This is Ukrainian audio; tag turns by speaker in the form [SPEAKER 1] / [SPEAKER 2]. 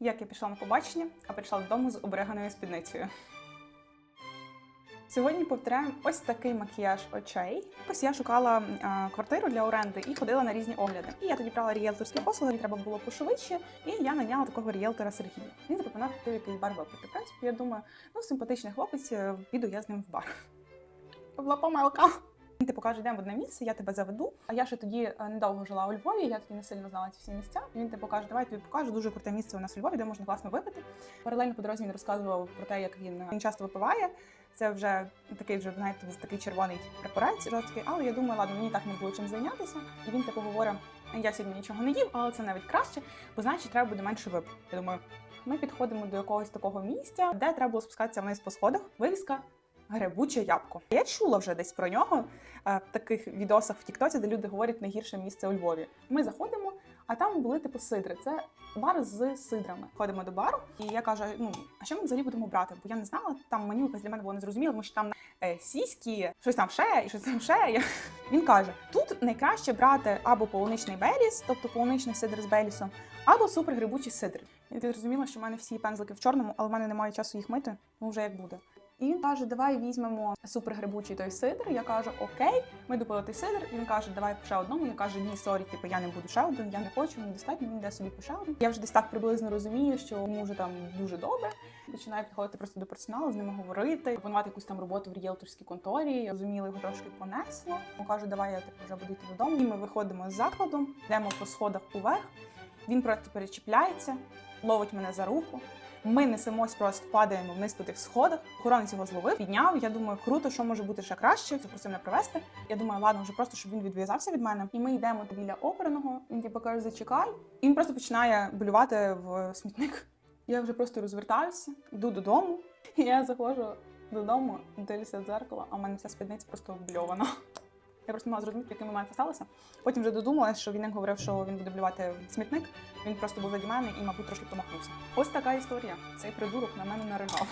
[SPEAKER 1] Як я пішла на побачення, а прийшла додому з обриганою спідницею. Сьогодні повторяємо ось такий макіяж очей. Ось я шукала а, квартиру для оренди і ходила на різні огляди. І я тоді брала ріелторські послуги, мені треба було пошвидше, і я наняла такого ріелтора Сергія. Він запропонував піти в якийсь бар випити. В принципі, я думаю, ну симпатичний хлопець, е, піду я з ним в бар. Була помилка. Він типу каже, йдемо в одне місце, я тебе заведу. А я ще тоді е, недовго жила у Львові, я тоді не сильно знала ці всі місця. Він типу каже, давай тобі покажу дуже круте місце у нас у Львові, де можна класно випити. Паралельно по дорозі він розказував про те, як він, він часто випиває. Це вже такий вже знаєте, такий червоний препарець жорсткий. Але я думаю, ладно, мені так не було чим зайнятися. І він типу говорить: я сьогодні нічого не їв, але це навіть краще, бо значить треба буде менше випити. Я думаю, ми підходимо до якогось такого місця, де треба було спускатися вниз по сходах. Вивіска Гребуче ябко. Я чула вже десь про нього е, в таких відосах в Тіктоці, де люди говорять найгірше місце у Львові. Ми заходимо, а там були типу сидри. Це бар з сидрами. Ходимо до бару, і я кажу: ну а що ми взагалі будемо брати? Бо я не знала, там меню якось для мене було незрозуміло, тому що там е, сіськи, щось там ще, і щось там ще. Я- Він каже: тут найкраще брати або полуничний беліс, тобто полуничний сидр з белісом, або супергрибучий сидр. Я зрозуміла, що в мене всі пензлики в чорному, але в мене немає часу їх мити, ну вже як буде. І він каже, давай візьмемо супергрибучий той сидр. Я кажу, окей, ми допили той сидр. Він каже, давай ще одному. Я кажу, ні, сорі, типу, я не буду ще один, я не хочу, мені достатньо, він йде собі по ще один. Я вже десь так приблизно розумію, що йому вже там дуже добре. Починаю підходити просто до персоналу, з ними говорити, пропонувати якусь там роботу в ріелторській конторі. Розуміли, його трошки понесло. Він каже, давай я типу, вже буду йти додому. І ми виходимо з закладу, йдемо по сходах уверх. Він просто перечіпляється, ловить мене за руку. Ми несемось, просто падаємо вниз по тих сходах. Охоронець його зловив, підняв. Я думаю, круто, що може бути ще краще. Запросив мене провести. Я думаю, ладно, вже просто щоб він відв'язався від мене. І ми йдемо біля оперного. Він типу каже, зачекай. І він просто починає блювати в смітник. Я вже просто розвертаюся, йду додому. І я заходжу додому, дивлюся в дзеркало, а в мене вся спідниця просто обльована. Я просто не мала зрозуміти, в який момент це сталося. Потім вже додумалася, що він говорив, що він буде блювати смітник. Він просто був заді мене і, мабуть, трошки помахнувся. Ось така історія. Цей придурок на мене наригав.